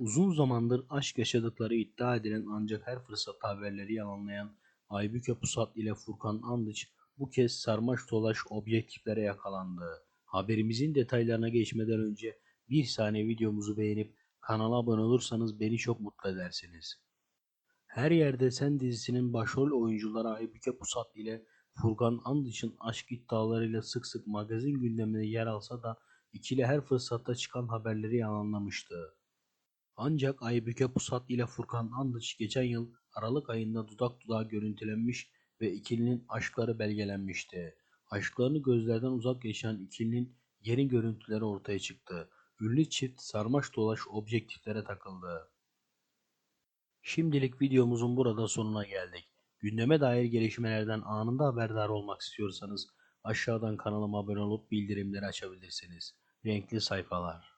Uzun zamandır aşk yaşadıkları iddia edilen ancak her fırsatta haberleri yalanlayan Aybüke Pusat ile Furkan Andıç bu kez sarmaş dolaş objektiflere yakalandı. Haberimizin detaylarına geçmeden önce bir saniye videomuzu beğenip kanala abone olursanız beni çok mutlu edersiniz. Her Yerde Sen dizisinin başrol oyuncuları Aybüke Pusat ile Furkan Andıç'ın aşk iddialarıyla sık sık magazin gündemine yer alsa da ikili her fırsatta çıkan haberleri yalanlamıştı. Ancak Aybüke Pusat ile Furkan Andıç geçen yıl Aralık ayında dudak dudağa görüntülenmiş ve ikilinin aşkları belgelenmişti. Aşklarını gözlerden uzak yaşayan ikilinin yeni görüntüleri ortaya çıktı. Ünlü çift sarmaş dolaş objektiflere takıldı. Şimdilik videomuzun burada sonuna geldik. Gündeme dair gelişmelerden anında haberdar olmak istiyorsanız aşağıdan kanalıma abone olup bildirimleri açabilirsiniz. Renkli sayfalar.